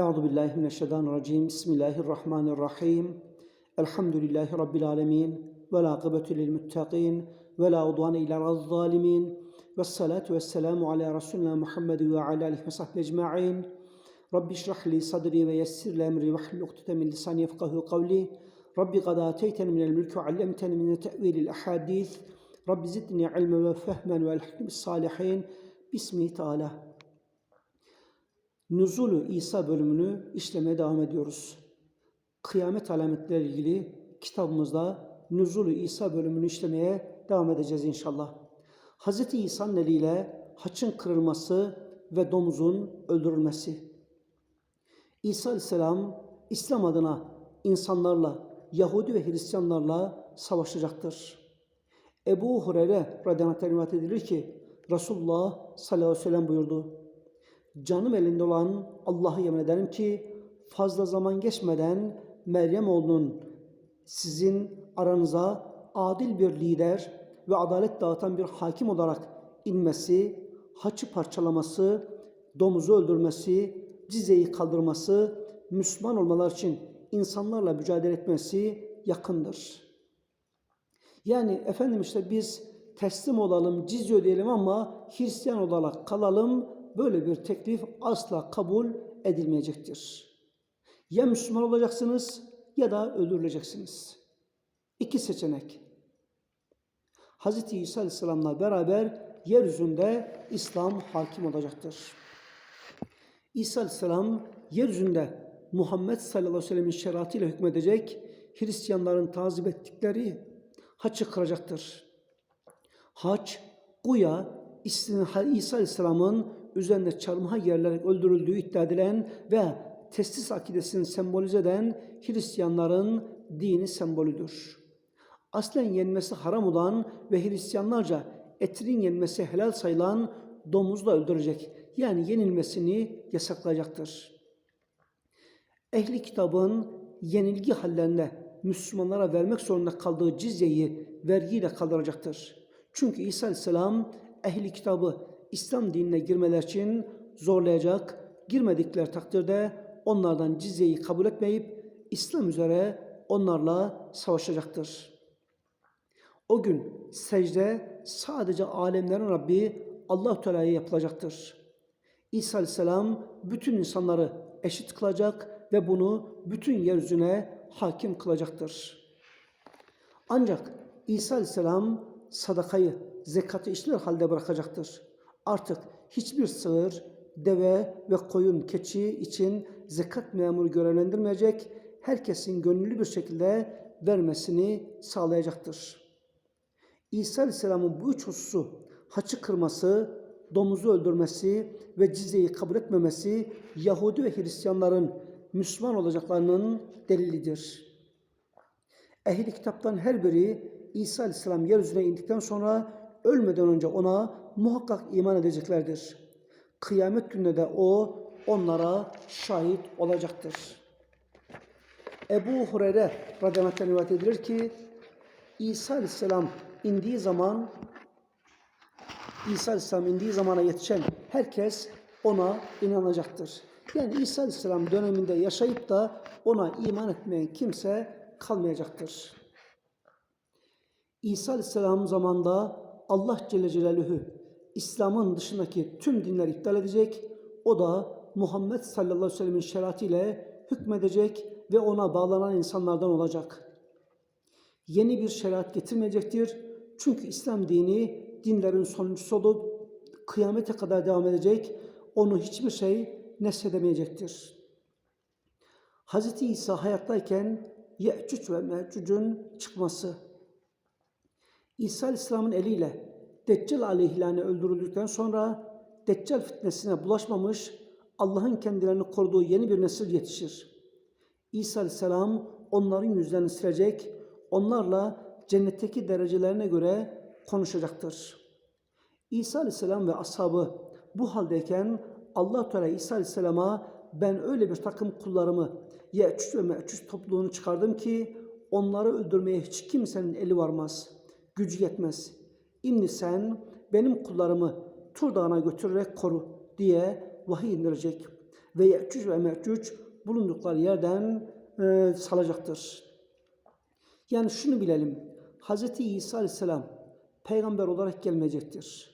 أعوذ بالله من الشيطان الرجيم. بسم الله الرحمن الرحيم. الحمد لله رب العالمين ولا قبة للمتقين ولا عضوان إلى الظالمين والصلاة والسلام على رسولنا محمد وعلى آله وصحبه أجمعين. رب اشرح لي صدري ويسر لي أمري واحلل عقدة من لساني يفقه قولي. رب قد آتيتني من الملك وعلمتني من تأويل الأحاديث. رب زدني علما وفهما والحكم الصالحين باسمه تعالى. Nuzulu İsa bölümünü işlemeye devam ediyoruz. Kıyamet alametleriyle ilgili kitabımızda Nuzulu İsa bölümünü işlemeye devam edeceğiz inşallah. Hz. İsa'nın eliyle haçın kırılması ve domuzun öldürülmesi. İsa Aleyhisselam İslam adına insanlarla, Yahudi ve Hristiyanlarla savaşacaktır. Ebu Hureyre radıyallahu anh edilir ki Resulullah sallallahu aleyhi ve sellem buyurdu. Canım elinde olan Allah'ı yemin ederim ki fazla zaman geçmeden Meryem oğlunun sizin aranıza adil bir lider ve adalet dağıtan bir hakim olarak inmesi, haçı parçalaması, domuzu öldürmesi, cizeyi kaldırması, Müslüman olmalar için insanlarla mücadele etmesi yakındır. Yani efendim işte biz teslim olalım, cizye ödeyelim ama Hristiyan olarak kalalım, böyle bir teklif asla kabul edilmeyecektir. Ya Müslüman olacaksınız ya da öldürüleceksiniz. İki seçenek. Hz. İsa Aleyhisselam'la beraber yeryüzünde İslam hakim olacaktır. İsa Aleyhisselam yeryüzünde Muhammed sallallahu aleyhi ve sellemin şeriatıyla hükmedecek, Hristiyanların tazip ettikleri haçı kıracaktır. Haç, Guya, İsa Aleyhisselam'ın üzerinde çarmıha gerilerek öldürüldüğü iddia edilen ve testis akidesini sembolize eden Hristiyanların dini sembolüdür. Aslen yenmesi haram olan ve Hristiyanlarca etinin yenmesi helal sayılan domuzla öldürecek. Yani yenilmesini yasaklayacaktır. Ehli kitabın yenilgi hallerinde Müslümanlara vermek zorunda kaldığı cizyeyi vergiyle kaldıracaktır. Çünkü İsa Aleyhisselam ehli kitabı İslam dinine girmeler için zorlayacak. Girmedikleri takdirde onlardan cizyeyi kabul etmeyip İslam üzere onlarla savaşacaktır. O gün secde sadece alemlerin Rabbi Allah Teala'ya yapılacaktır. İsa Aleyhisselam bütün insanları eşit kılacak ve bunu bütün yeryüzüne hakim kılacaktır. Ancak İsa Aleyhisselam sadakayı, zekatı işler halde bırakacaktır. Artık hiçbir sığır, deve ve koyun, keçi için zekat memuru görevlendirmeyecek, herkesin gönüllü bir şekilde vermesini sağlayacaktır. İsa Aleyhisselam'ın bu üç hususu, haçı kırması, domuzu öldürmesi ve cizyeyi kabul etmemesi Yahudi ve Hristiyanların Müslüman olacaklarının delilidir. Ehli kitaptan her biri İsa Aleyhisselam yeryüzüne indikten sonra ölmeden önce ona muhakkak iman edeceklerdir. Kıyamet gününde de o onlara şahit olacaktır. Ebu Hureyre radıyallahu rivayet edilir ki İsa Aleyhisselam indiği zaman İsa Aleyhisselam indiği zamana yetişen herkes ona inanacaktır. Yani İsa Aleyhisselam döneminde yaşayıp da ona iman etmeyen kimse kalmayacaktır. İsa Aleyhisselam zamanında Allah Celle Celaluhu İslam'ın dışındaki tüm dinleri iptal edecek. O da Muhammed sallallahu aleyhi ve sellemin şeriatıyla hükmedecek ve ona bağlanan insanlardan olacak. Yeni bir şeriat getirmeyecektir. Çünkü İslam dini dinlerin sonuncusu olup kıyamete kadar devam edecek. Onu hiçbir şey nesedemeyecektir. Hz. İsa hayattayken Ye'cüc ve Me'cüc'ün çıkması, İsa Aleyhisselam'ın eliyle Deccal aleyhilâne öldürüldükten sonra Deccal fitnesine bulaşmamış Allah'ın kendilerini koruduğu yeni bir nesil yetişir. İsa Aleyhisselam onların yüzlerini silecek, onlarla cennetteki derecelerine göre konuşacaktır. İsa Aleyhisselam ve ashabı bu haldeyken Allah Teala İsa Aleyhisselam'a ben öyle bir takım kullarımı Ye'cüc ve Me'cüc topluluğunu çıkardım ki onları öldürmeye hiç kimsenin eli varmaz, gücü yetmez. İmni sen benim kullarımı Tur Dağı'na götürerek koru diye vahiy indirecek. ve Yecüc ve Mecüc bulundukları yerden e, salacaktır. Yani şunu bilelim. Hz. İsa Aleyhisselam peygamber olarak gelmeyecektir.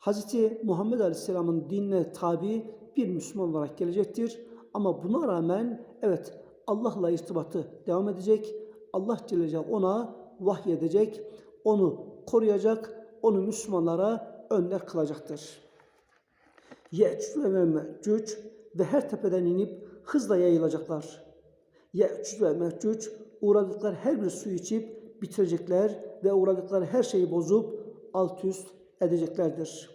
Hz. Muhammed Aleyhisselam'ın dinine tabi bir Müslüman olarak gelecektir. Ama buna rağmen evet Allah'la irtibatı devam edecek. Allah Celle Celaluhu ona vahyedecek, onu koruyacak, onu Müslümanlara önder kılacaktır. Yecüc ve Mecüc ve her tepeden inip hızla yayılacaklar. Yecüc ve Mecüc uğradıkları her bir suyu içip bitirecekler ve uğradıkları her şeyi bozup alt üst edeceklerdir.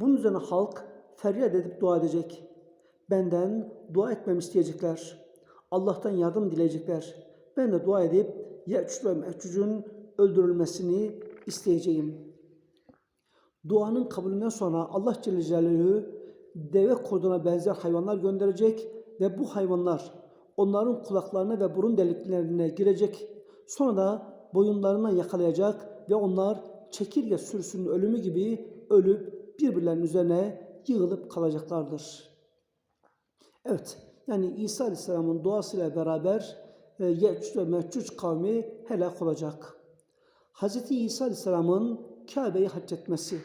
Bunun üzerine halk feryat edip dua edecek. Benden dua etmemi isteyecekler. Allah'tan yardım dileyecekler. Ben de dua edip Yecüc ve Mecüc'ün öldürülmesini isteyeceğim. Duanın kabulünden sonra Allah Celle Celaluhu deve kurduna benzer hayvanlar gönderecek ve bu hayvanlar onların kulaklarına ve burun deliklerine girecek. Sonra da boyunlarından yakalayacak ve onlar çekirge sürüsünün ölümü gibi ölüp birbirlerinin üzerine yığılıp kalacaklardır. Evet, yani İsa Aleyhisselam'ın duasıyla beraber e, Yecüc ve Mecüc kavmi helak olacak. Hz. İsa Aleyhisselam'ın Kabe'yi hac etmesi.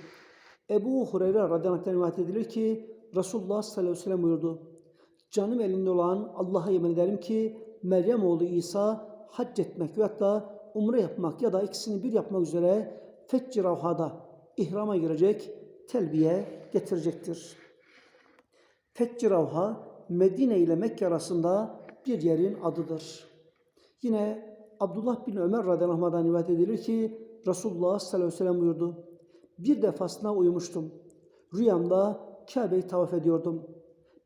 Ebu Hureyre radıyallahu anh rivayet edilir ki Resulullah sallallahu aleyhi ve sellem buyurdu. Canım elinde olan Allah'a yemin ederim ki Meryem oğlu İsa hac etmek ve hatta umre yapmak ya da ikisini bir yapmak üzere Fecci Ravha'da ihrama girecek, telbiye getirecektir. Fecci Ravha Medine ile Mekke arasında bir yerin adıdır. Yine Abdullah bin Ömer radıyallahu anh'dan rivayet edilir ki Resulullah sallallahu aleyhi ve sellem buyurdu. Bir defasında uyumuştum. Rüyamda Kabe'yi tavaf ediyordum.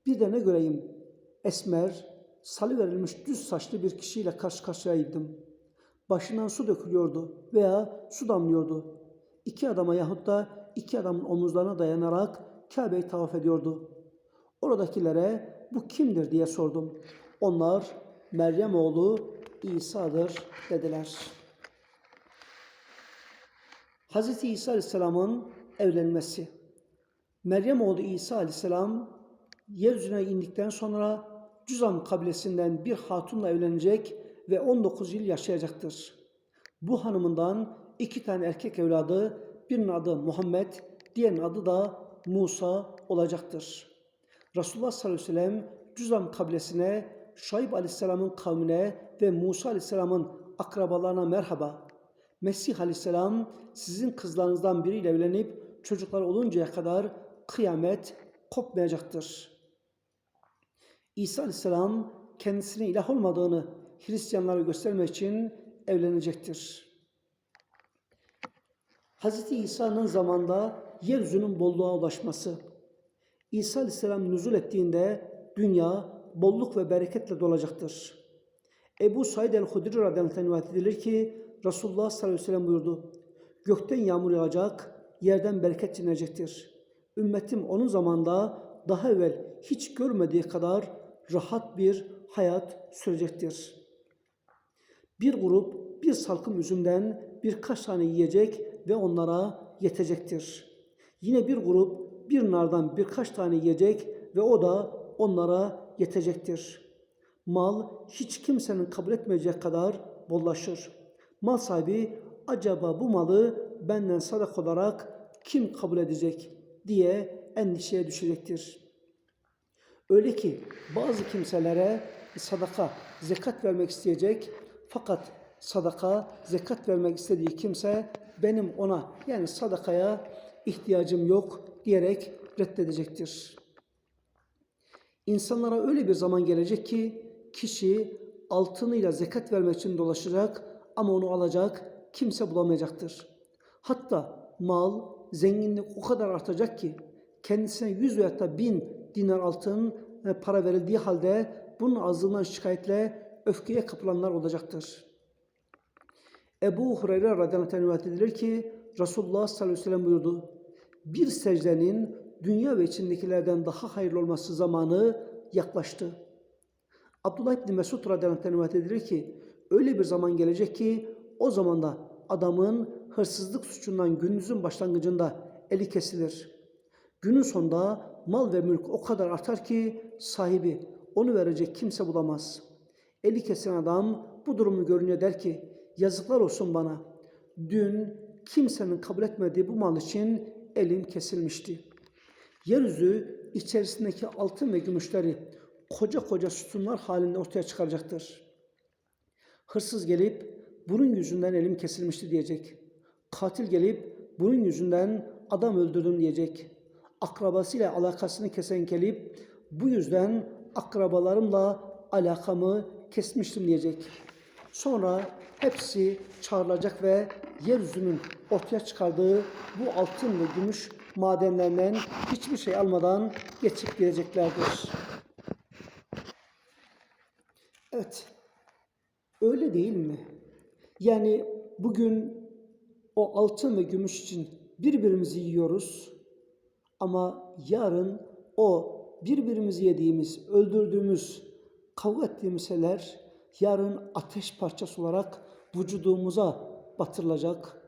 Bir de ne göreyim? Esmer, salı verilmiş düz saçlı bir kişiyle karşı karşıyaydım. Başından su dökülüyordu veya su damlıyordu. İki adama yahut da iki adamın omuzlarına dayanarak Kabe'yi tavaf ediyordu. Oradakilere bu kimdir diye sordum. Onlar Meryem oğlu İsa'dır dediler. Hz. İsa Aleyhisselam'ın evlenmesi. Meryem oğlu İsa Aleyhisselam yeryüzüne indikten sonra Cüzam kabilesinden bir hatunla evlenecek ve 19 yıl yaşayacaktır. Bu hanımından iki tane erkek evladı, birinin adı Muhammed, diğerinin adı da Musa olacaktır. Resulullah sallallahu aleyhi ve sellem Cüzam kabilesine, Şaib aleyhisselamın kavmine ve Musa aleyhisselamın akrabalarına merhaba. Mesih aleyhisselam sizin kızlarınızdan biriyle evlenip çocuklar oluncaya kadar kıyamet kopmayacaktır. İsa aleyhisselam kendisine ilah olmadığını Hristiyanlara göstermek için evlenecektir. Hz. İsa'nın zamanda yeryüzünün bolluğa ulaşması. İsa aleyhisselam nüzul ettiğinde dünya bolluk ve bereketle dolacaktır. Ebu Said el-Hudri radıyallahu anh rivayet edilir ki Resulullah sallallahu aleyhi ve sellem buyurdu. Gökten yağmur yağacak, yerden bereket inecektir. Ümmetim onun zamanda daha evvel hiç görmediği kadar rahat bir hayat sürecektir. Bir grup bir salkım üzümden birkaç tane yiyecek ve onlara yetecektir. Yine bir grup bir nardan birkaç tane yiyecek ve o da onlara yetecektir. Mal hiç kimsenin kabul etmeyecek kadar bollaşır. Mal sahibi acaba bu malı benden sadak olarak kim kabul edecek diye endişeye düşecektir. Öyle ki bazı kimselere sadaka, zekat vermek isteyecek fakat sadaka, zekat vermek istediği kimse benim ona yani sadakaya ihtiyacım yok diyerek reddedecektir. İnsanlara öyle bir zaman gelecek ki kişi altınıyla zekat vermek için dolaşacak ama onu alacak kimse bulamayacaktır. Hatta mal, zenginlik o kadar artacak ki kendisine yüz veya da bin dinar altın para verildiği halde bunun azlığından şikayetle öfkeye kapılanlar olacaktır. Ebu Hureyre radıyallahu anh rivayet edilir ki Resulullah sallallahu aleyhi ve sellem buyurdu. Bir secdenin dünya ve içindekilerden daha hayırlı olması zamanı yaklaştı. Abdullah İbni Mesud radıyallahu rivayet edilir ki öyle bir zaman gelecek ki o zamanda adamın hırsızlık suçundan gündüzün başlangıcında eli kesilir. Günün sonunda mal ve mülk o kadar artar ki sahibi onu verecek kimse bulamaz. Eli kesen adam bu durumu görünce der ki yazıklar olsun bana. Dün kimsenin kabul etmediği bu mal için elim kesilmişti. Yeryüzü içerisindeki altın ve gümüşleri koca koca sütunlar halinde ortaya çıkaracaktır. Hırsız gelip bunun yüzünden elim kesilmişti diyecek. Katil gelip bunun yüzünden adam öldürdüm diyecek. Akrabasıyla alakasını kesen gelip bu yüzden akrabalarımla alakamı kesmiştim diyecek. Sonra hepsi çağrılacak ve yeryüzünün ortaya çıkardığı bu altın ve gümüş madenlerinden hiçbir şey almadan geçip gideceklerdir. Evet, öyle değil mi? Yani bugün o altın ve gümüş için birbirimizi yiyoruz ama yarın o birbirimizi yediğimiz, öldürdüğümüz, kavga ettiğimiz şeyler yarın ateş parçası olarak vücudumuza batırılacak.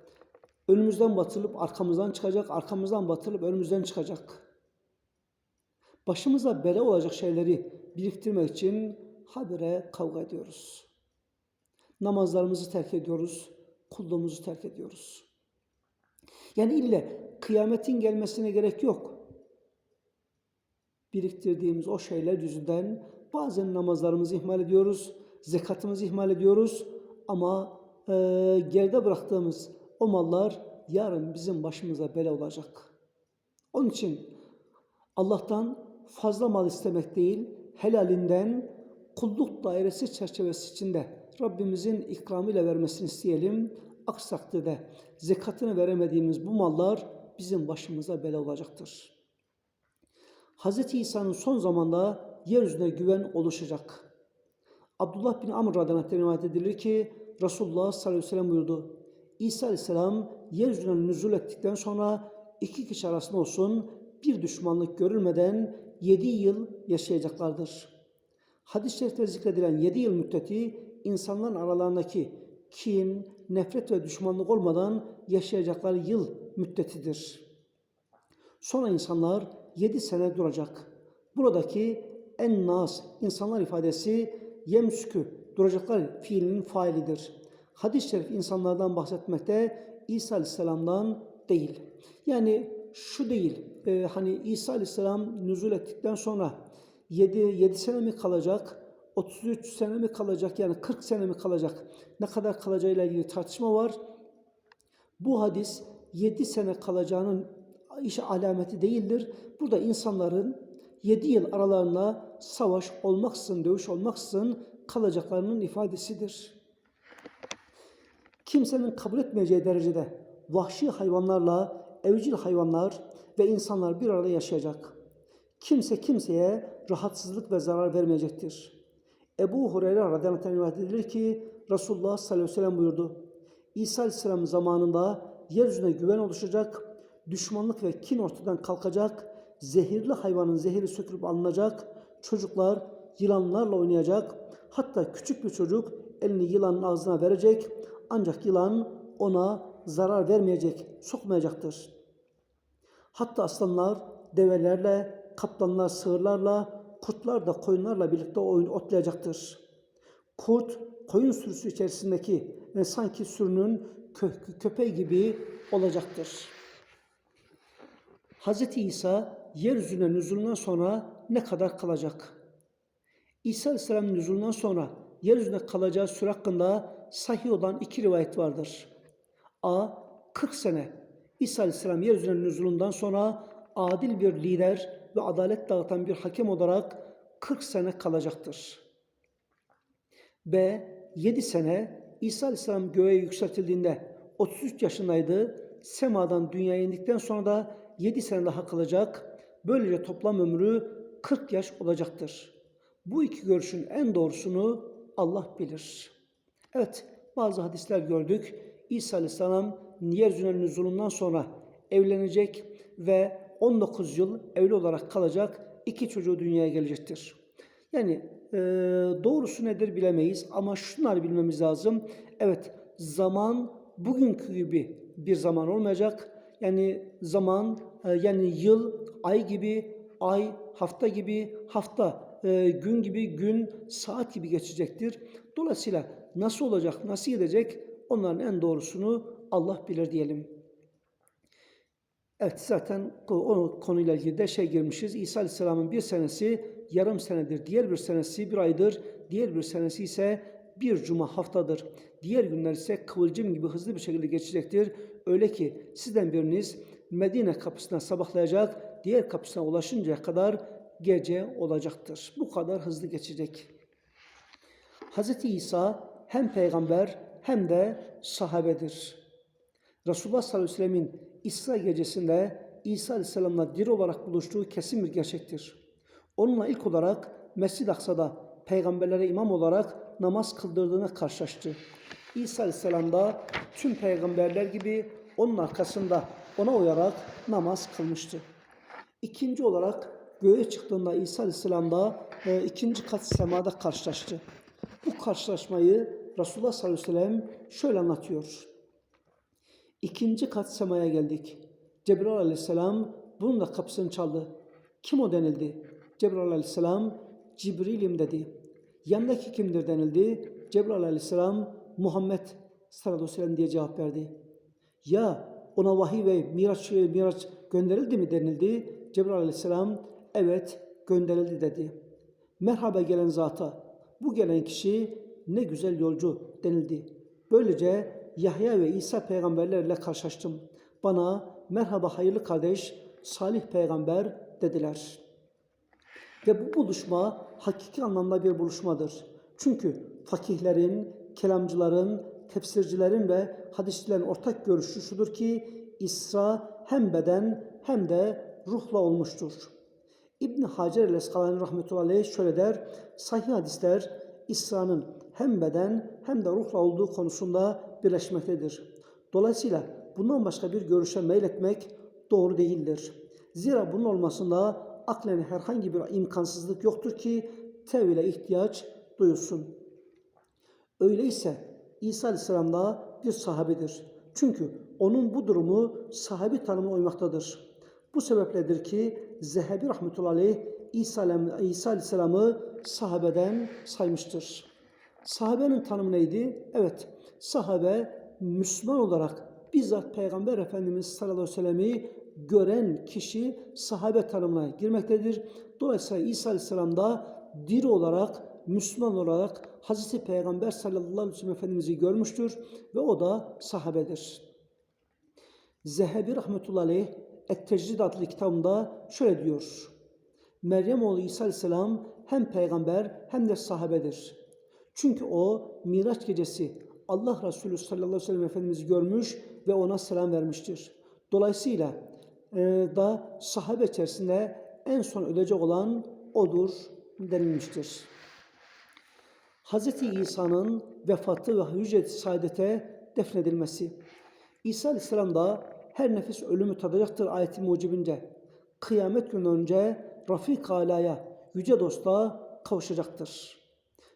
Önümüzden batırılıp arkamızdan çıkacak, arkamızdan batırılıp önümüzden çıkacak. Başımıza bela olacak şeyleri biriktirmek için habire kavga ediyoruz. Namazlarımızı terk ediyoruz, kulluğumuzu terk ediyoruz. Yani ille kıyametin gelmesine gerek yok. Biriktirdiğimiz o şeyler yüzünden bazen namazlarımızı ihmal ediyoruz, zekatımızı ihmal ediyoruz ama e, geride bıraktığımız o mallar yarın bizim başımıza bela olacak. Onun için Allah'tan fazla mal istemek değil, helalinden kulluk dairesi çerçevesi içinde Rabbimizin ikramıyla vermesini isteyelim. Aksi takdirde zekatını veremediğimiz bu mallar bizim başımıza bela olacaktır. Hz. İsa'nın son zamanda yeryüzüne güven oluşacak. Abdullah bin Amr radıyallahu rivayet edilir ki Resulullah sallallahu aleyhi ve sellem buyurdu. İsa aleyhisselam yeryüzüne nüzul ettikten sonra iki kişi arasında olsun bir düşmanlık görülmeden yedi yıl yaşayacaklardır. Hadis-i şerifte zikredilen yedi yıl müddeti insanların aralarındaki kin, nefret ve düşmanlık olmadan yaşayacakları yıl müddetidir. Sonra insanlar yedi sene duracak. Buradaki en nas insanlar ifadesi yemsükü duracaklar fiilinin failidir. Hadis-i şerif insanlardan bahsetmekte İsa Aleyhisselam'dan değil. Yani şu değil, e, hani İsa Aleyhisselam nüzul ettikten sonra 7, 7 sene mi kalacak, 33 sene mi kalacak yani 40 sene mi kalacak ne kadar kalacağıyla ilgili tartışma var. Bu hadis 7 sene kalacağının iş alameti değildir. Burada insanların 7 yıl aralarında savaş olmaksızın, dövüş olmaksızın kalacaklarının ifadesidir. Kimsenin kabul etmeyeceği derecede vahşi hayvanlarla evcil hayvanlar ve insanlar bir arada yaşayacak. Kimse kimseye rahatsızlık ve zarar vermeyecektir. Ebu Hureyre radıyallahu anh rivayet edilir ki Resulullah sallallahu aleyhi ve sellem buyurdu. İsa aleyhisselam zamanında yeryüzüne güven oluşacak, düşmanlık ve kin ortadan kalkacak, zehirli hayvanın zehri sökülüp alınacak, çocuklar yılanlarla oynayacak, hatta küçük bir çocuk elini yılanın ağzına verecek, ancak yılan ona zarar vermeyecek, sokmayacaktır. Hatta aslanlar develerle, kaplanlar sığırlarla, kurtlar da koyunlarla birlikte oyun otlayacaktır. Kurt, koyun sürüsü içerisindeki ve sanki sürünün kö- köpeği gibi olacaktır. Hz. İsa yeryüzüne nüzulundan sonra ne kadar kalacak? İsa Aleyhisselam'ın nüzulundan sonra yeryüzünde kalacağı süre hakkında sahih olan iki rivayet vardır. A. 40 sene. İsa Aleyhisselam yeryüzüne nüzulundan sonra adil bir lider ve adalet dağıtan bir hakem olarak 40 sene kalacaktır. B. 7 sene İsa Aleyhisselam göğe yükseltildiğinde 33 yaşındaydı. Semadan dünyaya indikten sonra da 7 sene daha kalacak. Böylece toplam ömrü 40 yaş olacaktır. Bu iki görüşün en doğrusunu Allah bilir. Evet, bazı hadisler gördük. İsa Aleyhisselam yeryüzüne nüzulundan sonra evlenecek ve 19 yıl evli olarak kalacak. iki çocuğu dünyaya gelecektir. Yani e, doğrusu nedir bilemeyiz ama şunları bilmemiz lazım. Evet, zaman bugünkü gibi bir zaman olmayacak. Yani zaman, e, yani yıl, ay gibi, ay hafta gibi, hafta e, gün gibi, gün saat gibi geçecektir. Dolayısıyla nasıl olacak, nasıl gidecek onların en doğrusunu Allah bilir diyelim. Evet zaten o konuyla ilgili de şey girmişiz. İsa Aleyhisselam'ın bir senesi yarım senedir, diğer bir senesi bir aydır, diğer bir senesi ise bir cuma haftadır. Diğer günler ise kıvılcım gibi hızlı bir şekilde geçecektir. Öyle ki sizden biriniz Medine kapısına sabahlayacak, diğer kapısına ulaşıncaya kadar gece olacaktır. Bu kadar hızlı geçecek. Hz. İsa hem peygamber hem de sahabedir. Resulullah sallallahu aleyhi ve sellemin İsra gecesinde İsa aleyhisselamla diri olarak buluştuğu kesin bir gerçektir. Onunla ilk olarak Mescid-i Aksa'da peygamberlere imam olarak namaz kıldırdığına karşılaştı. İsa aleyhisselam da tüm peygamberler gibi onun arkasında ona uyarak namaz kılmıştı. İkinci olarak göğe çıktığında İsa aleyhisselam da e, ikinci kat semada karşılaştı. Bu karşılaşmayı Resulullah sallallahu aleyhi ve sellem şöyle anlatıyor. İkinci kat semaya geldik. Cebrail aleyhisselam bunun da kapısını çaldı. Kim o denildi? Cebrail aleyhisselam Cibril'im dedi. Yanındaki kimdir denildi? Cebrail aleyhisselam Muhammed sallallahu aleyhi ve sellem diye cevap verdi. Ya ona vahiy ve miraç, miraç gönderildi mi denildi? Cebrail aleyhisselam evet gönderildi dedi. Merhaba gelen zata bu gelen kişi ne güzel yolcu denildi. Böylece Yahya ve İsa peygamberlerle karşılaştım. Bana merhaba hayırlı kardeş, salih peygamber dediler. Ve bu buluşma hakiki anlamda bir buluşmadır. Çünkü fakihlerin, kelamcıların, tefsircilerin ve hadisçilerin ortak görüşü şudur ki İsra hem beden hem de ruhla olmuştur. İbn Hacer el-Eskalani rahmetullahi aleyh şöyle der. Sahih hadisler İsra'nın hem beden hem de ruhla olduğu konusunda birleşmektedir. Dolayısıyla bundan başka bir görüşe meyletmek doğru değildir. Zira bunun olmasında aklen herhangi bir imkansızlık yoktur ki tevhile ihtiyaç duyulsun. Öyleyse İsa Aleyhisselam da bir sahabedir. Çünkü onun bu durumu sahabi tanımına uymaktadır. Bu sebepledir ki Zehebi rahmetullahi aleyh İsa, İsa Aleyhisselam'ı sahabeden saymıştır. Sahabenin tanımı neydi? Evet, sahabe Müslüman olarak bizzat Peygamber Efendimiz sallallahu aleyhi ve sellem'i gören kişi sahabe tanımına girmektedir. Dolayısıyla İsa Aleyhisselam da diri olarak, Müslüman olarak Hazreti Peygamber sallallahu aleyhi ve sellem Efendimiz'i görmüştür ve o da sahabedir. Zehebi rahmetullahi aleyh Et-Tecrid adlı kitabında şöyle diyor. Meryem oğlu İsa Aleyhisselam hem peygamber hem de sahabedir. Çünkü o Miraç gecesi Allah Resulü sallallahu aleyhi ve sellem Efendimiz'i görmüş ve ona selam vermiştir. Dolayısıyla e, da sahabe içerisinde en son ölecek olan odur denilmiştir. Hz. İsa'nın vefatı ve hücret saadete defnedilmesi. İsa Aleyhisselam da her nefis ölümü tadacaktır ayeti mucibince. Kıyamet günü önce Rafik Ala'ya, yüce dosta kavuşacaktır.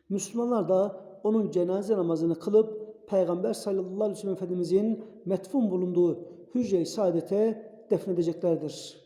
Müslümanlar da onun cenaze namazını kılıp Peygamber sallallahu aleyhi ve sellem Efendimizin metfun bulunduğu hücre-i saadete defnedeceklerdir.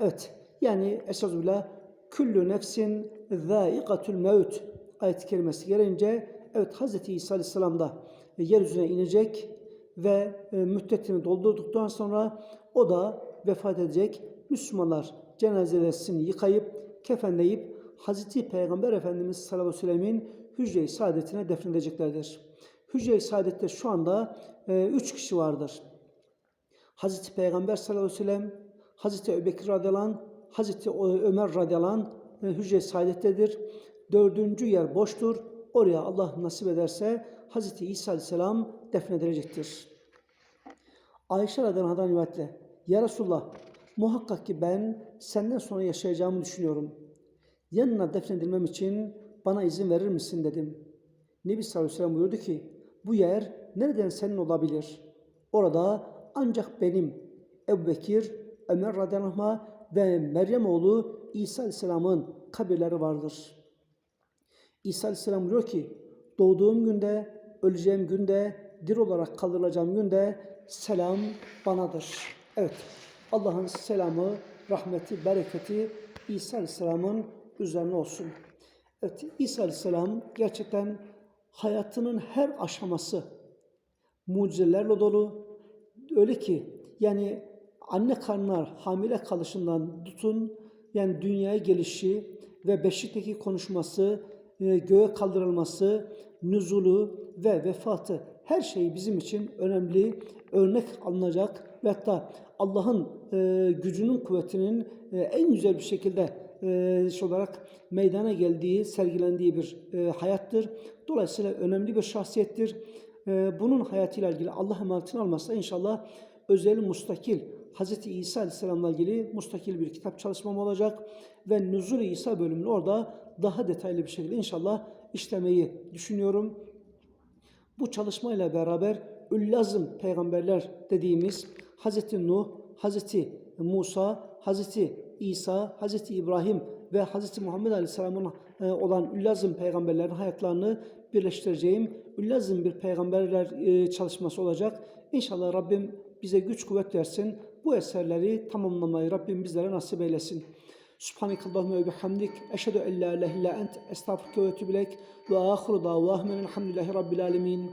Evet, yani esasıyla küllü nefsin zâikatul mevt ayet-i kerimesi gelince evet Hz. İsa Aleyhisselam da yeryüzüne inecek ve e, müddetini doldurduktan sonra o da vefat edecek. Müslümanlar cenazelerini yıkayıp kefenleyip Hazreti Peygamber Efendimiz sallallahu aleyhi ve sellemin hücre-i saadetine defnedeceklerdir. Hücre-i saadette şu anda e, üç kişi vardır. Hazreti Peygamber sallallahu aleyhi ve sellem, Hazreti Ebubekir radıyallahu anh, Hazreti Ömer radıyallahu anh e, hücre-i saadettedir. Dördüncü yer boştur. Oraya Allah nasip ederse Hazreti İsa aleyhisselam defnedilecektir. Ayşe radıyallahu anh'dan rivayetle Ya Resulullah muhakkak ki ben senden sonra yaşayacağımı düşünüyorum. Yanına defnedilmem için bana izin verir misin dedim. Nebi sallallahu aleyhi ve sellem buyurdu ki bu yer nereden senin olabilir? Orada ancak benim Ebu Bekir, Ömer radıyallahu ve Meryem oğlu İsa aleyhisselamın kabirleri vardır. İsa aleyhisselam buyuruyor ki doğduğum günde, öleceğim günde, dir olarak kaldırılacağım günde selam banadır. Evet Allah'ın selamı rahmeti, bereketi İsa Aleyhisselam'ın üzerine olsun. Evet, İsa Aleyhisselam gerçekten hayatının her aşaması mucizelerle dolu. Öyle ki yani anne karnına hamile kalışından tutun yani dünyaya gelişi ve beşikteki konuşması, e, göğe kaldırılması, nüzulu ve vefatı her şey bizim için önemli, örnek alınacak ve hatta Allah'ın e, gücünün kuvvetinin e, en güzel bir şekilde e, olarak meydana geldiği, sergilendiği bir e, hayattır. Dolayısıyla önemli bir şahsiyettir. E, bunun hayatıyla ilgili Allah emanetini almazsa inşallah özel mustakil Hz. İsa Aleyhisselam'la ilgili mustakil bir kitap çalışmam olacak ve Nüzul-i İsa bölümünü orada daha detaylı bir şekilde inşallah işlemeyi düşünüyorum. Bu çalışmayla beraber Üllazım peygamberler dediğimiz Hz. Nuh, Hz. Musa, Hz. İsa, Hz. İbrahim ve Hz. Muhammed Aleyhisselam'ın e, olan Üllazım peygamberlerin hayatlarını birleştireceğim. Üllazım bir peygamberler e, çalışması olacak. İnşallah Rabbim bize güç kuvvet versin. Bu eserleri tamamlamayı Rabbim bizlere nasip eylesin. Subhanakallahumma ve bihamdik. Eşhedü en la ilahe illa ent. Estağfurke ve etûbü ileyk. Ve ahiru davahmen elhamdülillahi rabbil alemin.